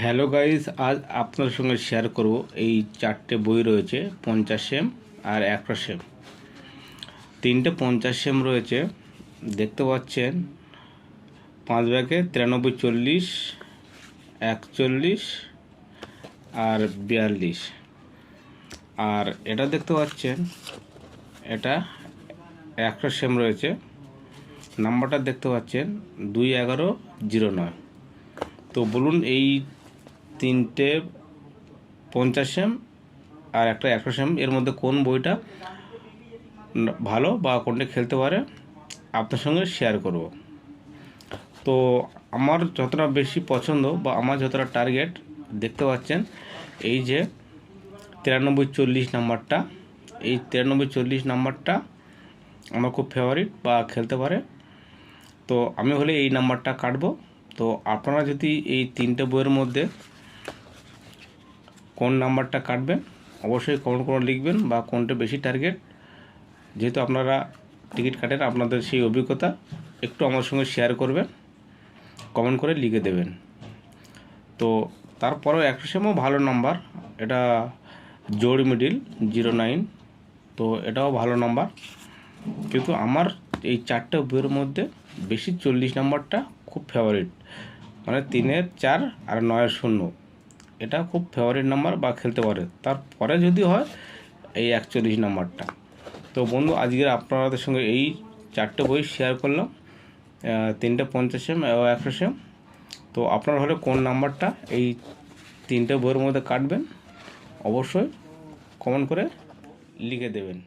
Hello guys আজ আপনার সঙ্গে শেয়ার করব এই চারটে বই রয়েছে, পঞ্চাশ সেম আর একশো সেম তিনটে পঞ্চাশ সেম রয়েছে, দেখতে পাচ্ছেন। পাঁচ ব্যাগে তিরানব্বই চল্লিশ, একচল্লিশ আর বিয়াল্লিশ। আর এটা দেখতে পাচ্ছেন, এটা একশো সেম রয়েছে। নাম্বারটা দেখতে পাচ্ছেন, দুই এগারো, জিরো নয়। তো বলুন এই তিনটে পঞ্চাশ সেম আর একটা একশো সেম এর মধ্যে কোন বইটা ভালো বা কোনটা খেলতে পারে, আপনার সঙ্গে শেয়ার করব। তো আমার যতটা বেশি পছন্দ বা আমার যতটা টার্গেট দেখতে পাচ্ছেন, এই যে তিরানব্বই চল্লিশ নাম্বারটা, এই তিরানব্বই চল্লিশ নাম্বারটা আমার খুব ফেভারিট বা খেলতে পারে। তো আমি হলে এই নাম্বারটা কাটবো। তো আপনারা যদি এই তিনটে বইয়ের মধ্যে কোন নাম্বারটা কাটবেন, অবশ্যই কমেন্ট করে লিখবেন বা কোনটা বেশি টার্গেট। যেহেতু আপনারা টিকিট কাটেন, আপনাদের সেই অভিজ্ঞতা একটু আমার সঙ্গে শেয়ার করবেন, কমেন্ট করে লিখে দেবেন। তো তারপরেও একশো সেমও ভালো নাম্বার, এটা জোর মিডিল, জিরো নাইন। তো এটাও ভালো নাম্বার। কিন্তু আমার এই চারটে বইয়ের মধ্যে বেশি চল্লিশ নাম্বারটা খুব ফেভারিট মানে তিনের চার আর নয়ের শূন্য। এটা খুব ফেভারিট নাম্বার বা খেলতে পারে। তারপরে যদি হয়, এই একচল্লিশ নাম্বারটা তো বন্ধু আজকের আপনাদের সঙ্গে এই চারটে বই শেয়ার করলাম। তিনটে পঞ্চাশ এম ও একশো সেম তো আপনার হলে কোন নাম্বারটা এই তিনটে বইয়ের মধ্যে কাটবেন? অবশ্যই কমেন্ট করে লিখে দেবেন।